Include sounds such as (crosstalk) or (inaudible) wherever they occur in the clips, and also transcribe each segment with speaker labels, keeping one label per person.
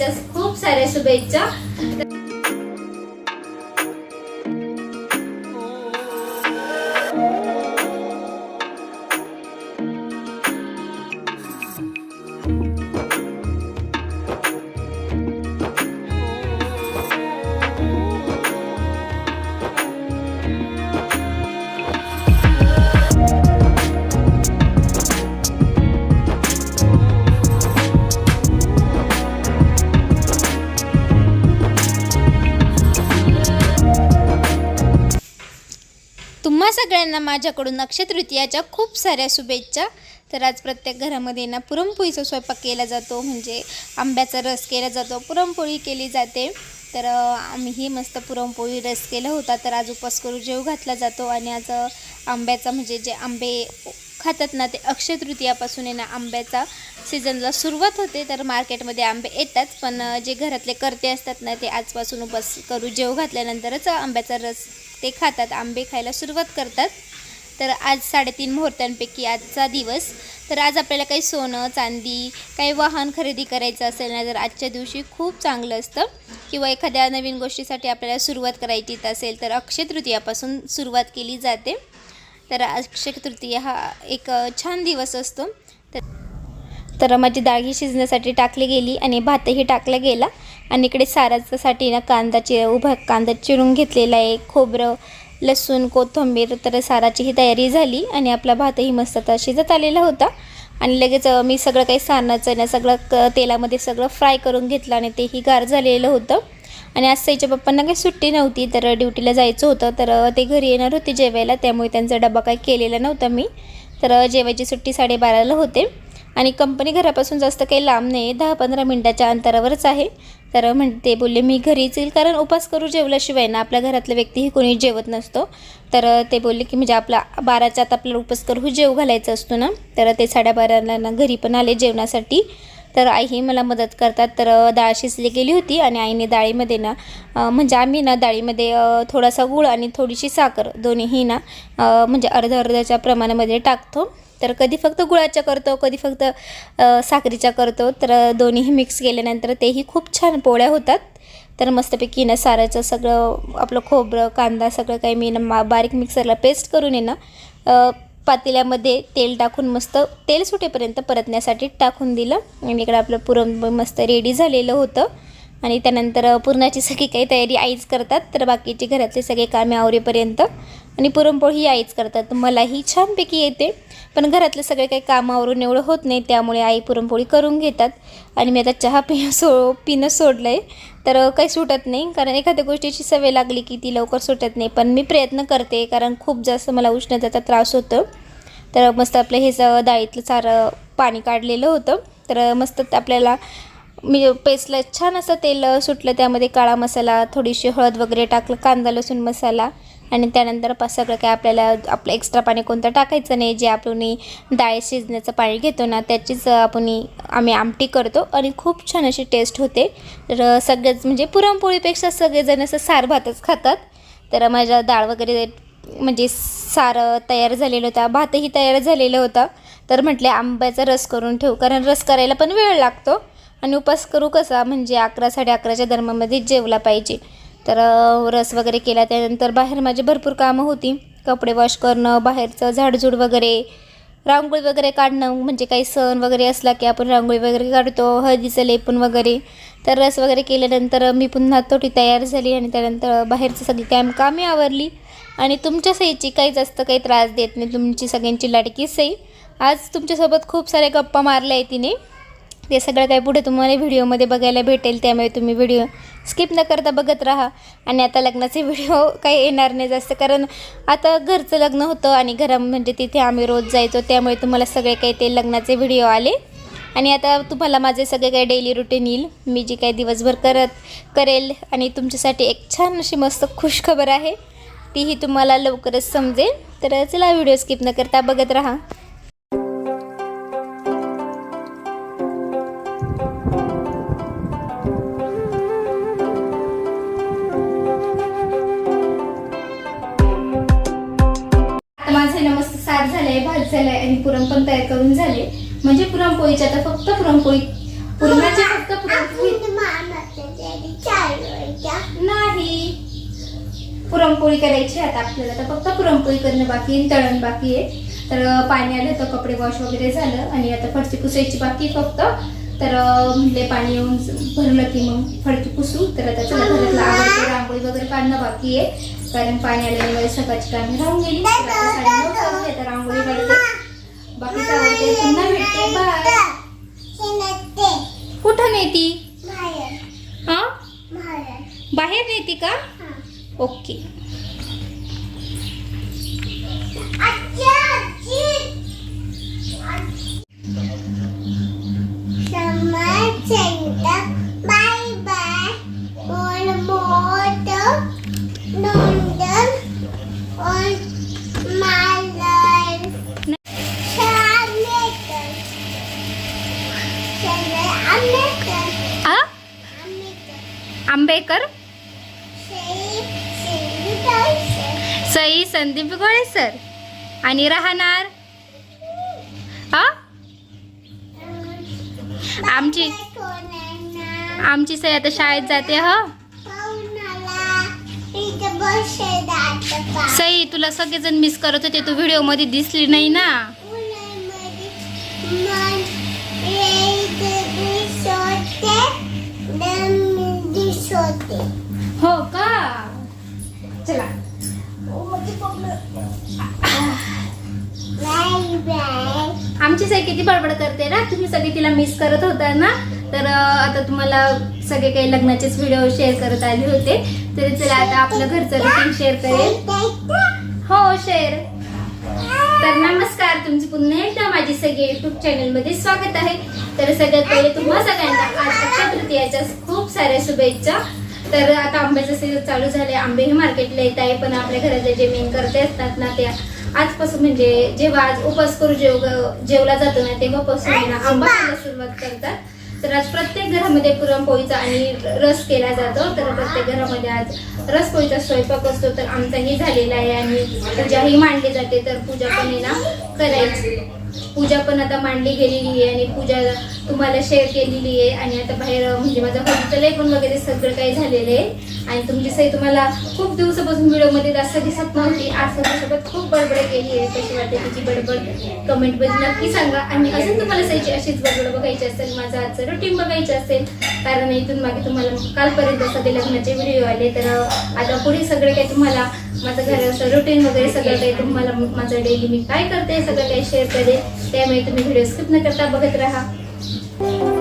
Speaker 1: तृतीयाच्या खूप साऱ्या शुभेच्छा. सगळ्यांना माझ्याकडून अक्षय तृतीयाच्या खूप साऱ्या शुभेच्छा. तर आज प्रत्येक घरामध्ये ना पुरणपोळीचा स्वयंपाक केला जातो म्हणजे आंब्याचा रस केला जातो पुरणपोळी केली जाते. तर आम्हीही मस्त पुरणपोळी रस केला होता तर आज उपास करू जेव घातला जातो आणि आज आंब्याचा म्हणजे जे आंबे खातात ना ते अक्षय तृतीयापासून आहे ना आंब्याचा सीझनला सुरुवात होते. तर मार्केटमध्ये आंबे येतात पण जे घरातले करते असतात ना ते आजपासून उपास करू जेव घातल्यानंतरच आंब्याचा रस ते खातात आंबे खायला सुरुवात करतात. तर आज साडेतीन मुहूर्तांपैकी आजचा दिवस. तर आज आपल्याला काही सोनं चांदी काही वाहन खरेदी करायचं असेल ना तर आजच्या दिवशी खूप चांगलं असतं. किंवा एखाद्या नवीन गोष्टीसाठी आपल्याला सुरुवात करायची असेल तर अक्षय तृतीयापासून सुरुवात केली जाते. तर अक्षय तृतीया हा एक छान दिवस असतो. तर तर माझी डाळ ही शिजण्यासाठी टाकली गेली आणि भातही टाकला गेला. आणि इकडे सारासाठी ना कांदाची उभा कांदा चिरून घेतलेला आहे खोबरं लसूण कोथिंबीर तर साराची ही तयारी झाली आणि आपला भातही मस्त आता शिजत आलेला होता. आणि लगेच मी सगळं काही सारणाचं ना सगळं क तेलामध्ये सगळं फ्राय करून घेतलं आणि तेही गार झालेलं होतं. आणि आज साईच्या पप्पांना काही सुट्टी नव्हती तर ड्युटीला जायचं होतं तर ते घरी येणार होते जेवायला त्यामुळे त्यांचा डबा काही केलेला नव्हता मी. तर जेवायची सुट्टी साडेबाराला होते. आणि कंपनी घरापासून जास्त काही लांब नाही दहा पंधरा मिनटाच्या अंतरावरच आहे. तर म्हण ते बोलले मी घरीच येईल कारण उपास करू जेवल्याशिवाय ना आपल्या घरातल्या व्यक्तीही कोणी जेवत नसतो. तर ते बोलले की म्हणजे आपला बाराच्या आत आपल्याला उपास करू जेव घालायचा असतो ना तर ते साडेबाराला ना घरी पण आले जेवणासाठी. तर आईही मला मदत करतात. तर डाळ शिजली गेली होती आणि आईने डाळीमध्ये ना म्हणजे आम्ही ना डाळीमध्ये थोडासा गूळ आणि थोडीशी साखर दोन्हीही ना म्हणजे अर्ध अर्ध्याच्या प्रमाणामध्ये टाकतो. तर कधी फक्त गुळाच्या करतो कधी फक्त साखरीच्या साखरेच्या करतो. तर दोन्हीही मिक्स केल्यानंतर तेही खूप छान पोळ्या होतात. तर मस्तपैकी ना साराचं सगळं आपलं खोबरं कांदा सगळं काही मी ना मा बारीक मिक्सरला पेस्ट करून आहे ना पातेल्यामध्ये तेल टाकून मस्त तेल सुटेपर्यंत परतण्यासाठी टाकून दिलं. आणि इकडं आपलं पुरण मस्त रेडी झालेलं होतं. आणि त्यानंतर पुरणाची सगळी काही तयारी आईच करतात. तर बाकीची घरातले सगळे कामे आवरेपर्यंत. आणि पुरणपोळी आईच करतात. मलाही छानपैकी येते. पण घरातले सगळे काही कामावरून एवढं होत नाही त्यामुळे आई पुरणपोळी करून घेतात. आणि मी आता चहा पिणं (laughs) सो पिणं सोडलं आहे तर काही सुटत नाही कारण एखाद्या गोष्टीची सवय लागली की ती लवकर सुटत नाही. पण मी प्रयत्न करते कारण खूप जास्त मला उष्णतेचा त्रास होतो. तर मस्त आपलं हे डाळीतलं सारं पाणी काढलेलं होतं. तर मस्त आपल्याला मी पेस्टला छान असं तेल सुटलं त्यामध्ये काळा मसाला थोडीशी हळद वगैरे टाकलं कांदा लसूण मसाला आणि त्यानंतर पा सगळं काय आपल्याला आपलं एक्स्ट्रा पाणी कोणतं टाकायचं नाही जे आपण डाळ शिजण्याचं पाणी घेतो ना त्याचीच आपण आम्ही आमटी करतो. आणि खूप छान अशी टेस्ट होते. तर सगळेच म्हणजे पुरणपोळीपेक्षा सगळेजण असं सार भातच खातात. तर माझ्या डाळ वगैरे म्हणजे सारं तयार झालेलं होतं भातही तयार झालेलं होतं. तर म्हटले आंब्याचा रस करून ठेवू कारण रस करायला पण वेळ लागतो. आणि उपास करू कसा म्हणजे अकरा साडे अकराच्या धर्मामध्ये जेवला पाहिजे. तर रस वगैरे केला. त्यानंतर बाहेर माझी भरपूर कामं होती. कपडे वॉश करणं बाहेरचं झाडझूड वगैरे रांगोळी वगैरे काढणं म्हणजे काही सण वगैरे असला की आपण रांगोळी वगैरे काढतो हळदीचं लेपण वगैरे. तर रस वगैरे केल्यानंतर मी पुन्हा तोटी तयार झाली आणि त्यानंतर बाहेरचं सगळी काम कामे आवरली. आणि तुमच्या सईची काही जास्त काही त्रास देत नाही. तुमची सगळ्यांची लाडकी सई आज तुमच्यासोबत खूप साऱ्या गप्पा मारल्या आहे तिने. ते सगळं काही पुढे तुम्हाला व्हिडिओमध्ये बघायला भेटेल त्यामुळे तुम्ही व्हिडिओ स्किप न करता बघत राहा. आणि आता लग्नाचे व्हिडिओ काही येणार नाही जास्त कारण आता घरचं लग्न होतं आणि घरा म्हणजे तिथे आम्ही रोज जायचो त्यामुळे तुम्हाला सगळे काही ते लग्नाचे व्हिडिओ आले. आणि आता तुम्हाला माझे सगळे काही डेली रुटीन येईल. मी जी काही दिवसभर करत करेल आणि तुमच्यासाठी एक छान अशी मस्त खुशखबर आहे तीही तुम्हाला लवकरच समजेल. तर चला व्हिडिओ स्किप न करता बघत राहा. झालंय झालंय आणि पुरण पण तयार करून झाले. म्हणजे पुरणपोळीची आता फक्त पुरणपोळी पुरणाची फक्त पुरणपोळी. नाही. पुरणपोळी करायची आता आपल्याला. तर फक्त पुरणपोळी करणं बाकी आहे, तळण बाकी आहे. तर पाणी आलं तर कपडे वॉश वगैरे झालं. आणि आता फरची पुसायची बाकी फक्त. तर अं, म्हणले पाणी येऊन भरलं की मग फडकी पुसू. तर आता चला घरातलं आवडते रांगोळी वगैरे काढणं बाकी आहे. कारण पाणी आल्यामुळे सकाळची कामे राहून गेली. तर रांगोळी काढते बाकीचं आवडते पुन्हा भेटते. बाय कुठं नेती? हा? बाहेर. नेती का? Okay.
Speaker 2: American.
Speaker 1: Ambekar Sai Sandeep Gole sir आणि राहणार? आमची आमची सई आता शाळेत जाते ह? सई तुला सगळेजण मिस करत होते तू व्हिडिओमध्ये दिसली नाही ना? हो का? चला. आमची सगळी किती बडबड करते ना? तुम्ही सगळे तिला मिस करत होता ना? तर आता तुम्हाला सगळे काही लग्नाचेच व्हिडिओ शेअर करत आले होते. तरी चला आता आपलं घरचं रुटीन शेअर करेल. हो शेअर तर नमस्कार तुमचे पुन्हा एकदा माझी सगळे युट्यूब चॅनलमध्ये स्वागत आहे. तर सगळ्यात पहिले तुम्हा सगळ्यांना आज अक्षय तृतीयाच्या खूप साऱ्या शुभेच्छा. तर आता आंब्याचं सीझन चालू झाले आंबे हे मार्केटला येत आहे पण आपल्या घरातले जे मेन करते असतात ना त्या आजपासून म्हणजे जेव्हा आज उपास करू जेव जेवला जातो ना तेव्हापासून आंबा खायला सुरुवात करतात. तर आज प्रत्येक घरामध्ये पुरणपोळीचा आणि रस केला जातो. तर प्रत्येक घरामध्ये आज रसपोळीचा स्वयंपाक असतो. तर आमचाही झालेला आहे आणि पूजाही मांडली जाते. तर पूजा पण आहे ना करायची. पूजा पण आता मांडली गेलेली आहे आणि पूजा तुम्हाला शेअर केलेली आहे. आणि आता बाहेर म्हणजे माझं हॉस्पिटल पण वगैरे सगळं काही झालेलं आहे. आणि तुमची सही तुम्हाला खूप दिवसापासून व्हिडिओमध्ये जास्त दिसत नव्हती. आज सगळ्यासोबत खूप बडबड केली आहे. कशी वाटते तिची बडबड? कमेंटमध्ये नक्की सांगा. आणि अजून तुम्हाला सईची अशीच बडबड बघायची असेल माझं आजचं रुटीन बघायचं असेल कारण इथून मागे तुम्हाला कालपर्यंत सगळे लग्नाचे व्हिडिओ आले. तर आता पुढे सगळे काही तुम्हाला माझं घराचं रुटीन वगैरे सगळं काही तुम्हाला माझं डेली मी काय करते सगळं काही शेअर करेल त्यामुळे तुम्ही व्हिडिओ स्किप न करता बघत राहा.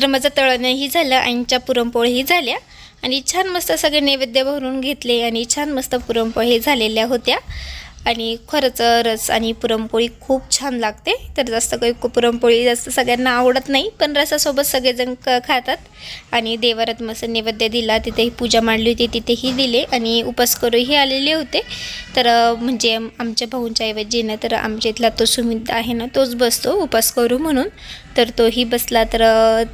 Speaker 1: तर माझं तळणही झालं आईंच्या पुरणपोळीही झाल्या आणि छान मस्त सगळे नैवेद्य भरून घेतले आणि छान मस्त पुरणपोळी झालेल्या होत्या. आणि खरंच रस आणि पुरणपोळी खूप छान लागते. तर जास्त काही पुरणपोळी जास्त सगळ्यांना आवडत नाही पण रसासोबत सगळेजण क खातात. आणि देवारात मस्त नैवेद्य दिला तिथेही पूजा मांडली होती तिथेही दिले आणि उपास करूही आलेले होते. तर म्हणजे आमच्या भाऊंच्या ऐवजी ना तर आमच्या इथला तो सुमित आहे ना तोच बसतो उपास करू म्हणून. तर तोही बसला तर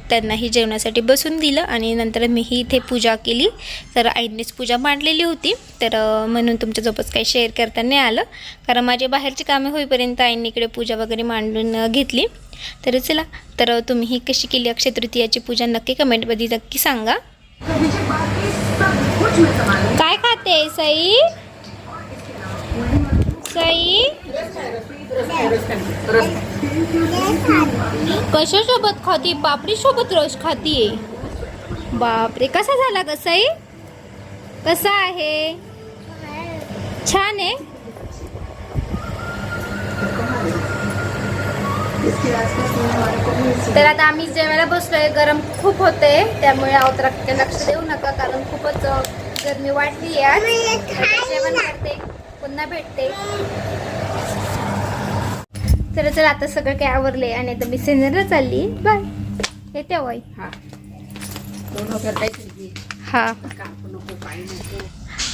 Speaker 1: त्यांनाही जेवणासाठी बसून दिलं आणि नंतर मीही इथे पूजा केली. तर आईनेच पूजा मांडलेली होती. तर म्हणून तुमच्यासोबत काही शेअर करता नाही आलं. कारण माझे बाहेरची कामे होईपर्यंत आईंनी इकडे पूजा वगैरे मांडून घेतली. तर चला तर तुम्ही तुम्हीही कशी केली अक्षय तृतीयाची पूजा नक्की कमेंटमध्ये नक्की सांगा. काय खाते सई? साई? कशासोबत खाती? पापडी सोबत रस खातीये. बापरे कसा झाला कसाई कसा आहे? छान आहे? तर आता आम्ही जेवायला बसलोय. गरम खूप होते. त्यामुळे अवतराकडे लक्ष देऊ नका कारण खूपच गरमी वाढली आहे जेवण करते. पुन्हा भेटते. तर चला आता सगळं काय आवरले आणि आता मी सिनेरला चालली. बाय. येते वाई हा.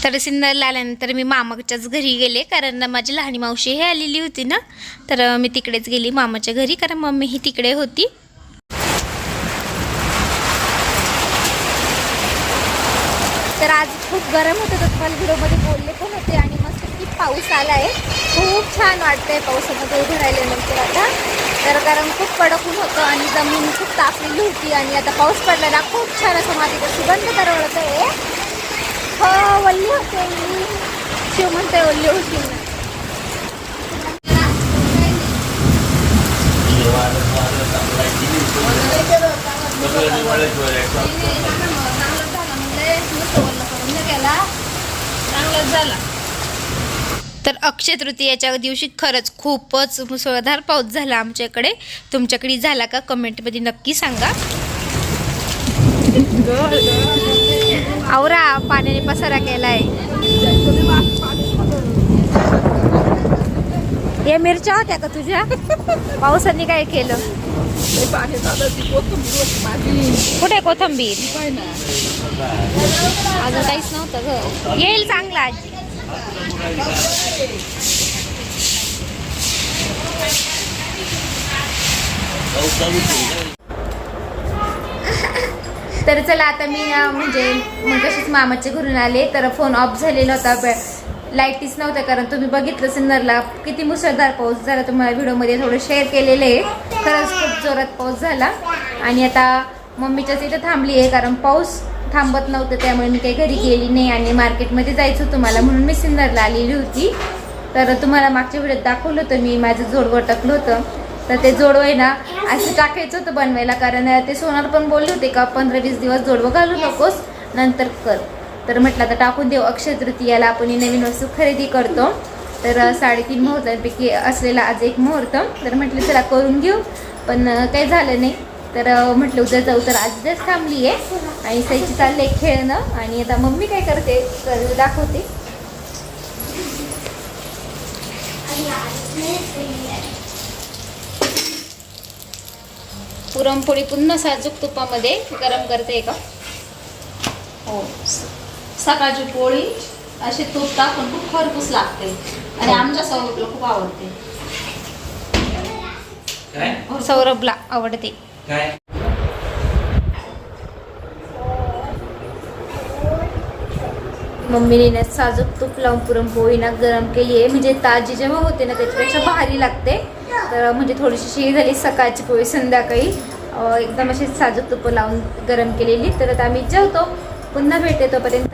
Speaker 1: तर सिन्नरला आल्यानंतर मी मामाच्याच घरी गेले कारण माझी लहानी मावशी हे आलेली होती ना तर मी तिकडेच गेली मामाच्या घरी कारण मम्मी ही तिकडे होती. तर आज खूप गरम होतं तर तुम्हाला व्हिडिओमध्ये बोलले पण होते आणि मस्त की पाऊस आला आहे खूप छान वाटतंय पावसामध्ये उभं राहिल्यानंतर आता. तर गरम खूप कडक ऊन होतं आणि जमीन खूप तापलेली होती आणि आता पाऊस पडला ना खूप छान असं मातीचा सुगंध दरवळत आहे शिव म्हणते ना तर अक्षय तृतीयाच्या दिवशी खरंच खूपच मुसळधार पाऊस झाला आमच्याकडे. तुमच्याकडे झाला का? कमेंटमध्ये नक्की सांगा. आवरा पाण्याने पसारा केलाय. या मिरच्या होत्या का तुझ्या? पावसाने काय केलं? कुठे कोथंबीर? अजून काहीच नव्हतं ग. येईल चांगला आजी. तर चला आता मी म्हणजे मग कशीच मामाच्या घरून आले. तर फोन ऑफ झालेला होता लाईटीच नव्हत्या कारण तुम्ही बघितलं सिन्नरला. किती मुसळधार पाऊस झाला तुम्हाला व्हिडिओमध्ये थोडं शेअर केलेलं आहे. खरंच खूप जोरात पाऊस झाला. आणि आता मम्मीच्याच इथं थांबली आहे कारण पाऊस थांबत नव्हतं त्यामुळे मी काही घरी गेली नाही आणि मार्केटमध्ये जायचं होतं मला म्हणून मी सिन्नरला आलेली होती. तर तुम्हाला मागच्या व्हिडिओत दाखवलं होतं मी माझं जोड टाकलं होतं. तर ते जोडवं आहे ना. असं टाकायचं होतं बनवायला कारण ते सोनार पण बोलले होते का पंधरा वीस दिवस जोडवं घालू नकोस नंतर कर. तर म्हटलं आता टाकून देऊ अक्षय तृतीयाला आपण ही नवीन वस्तू खरेदी करतो. तर साडेतीन मुहूर्तांपैकी असलेला आज एक मुहूर्त. तर म्हटलं चला करून घेऊ. पण काही झालं नाही. तर म्हटलं उद्या जाऊ तर आज उद्याच थांबली आहे. आणि सईची चाललंय खेळणं. आणि आता मम्मी काय करते तर दाखवते. पुरणपोळी पुन्हा साजूक तुपामध्ये गरम करते का
Speaker 3: हो. सकाळची पोळी अशी तूप टाकून खूप खरपूस लागते. आणि आमच्या सौरभला खूप आवडते.
Speaker 4: काय?
Speaker 1: सौरभला आवडते.
Speaker 4: काय?
Speaker 1: मम्मीने ना साजूक तूप लावून पुरणपोळी ना गरम केली आहे म्हणजे ताजी जेव्हा होते ना त्याच्यापेक्षा भारी लागते. तर म्हणजे थोडीशी शिळी झाली सकाळची पोळी संध्याकाळी. एकदम अशी साजूक तुपं लावून गरम केलेली. तर आता आम्ही जेवतो. पुन्हा भेटते तोपर्यंत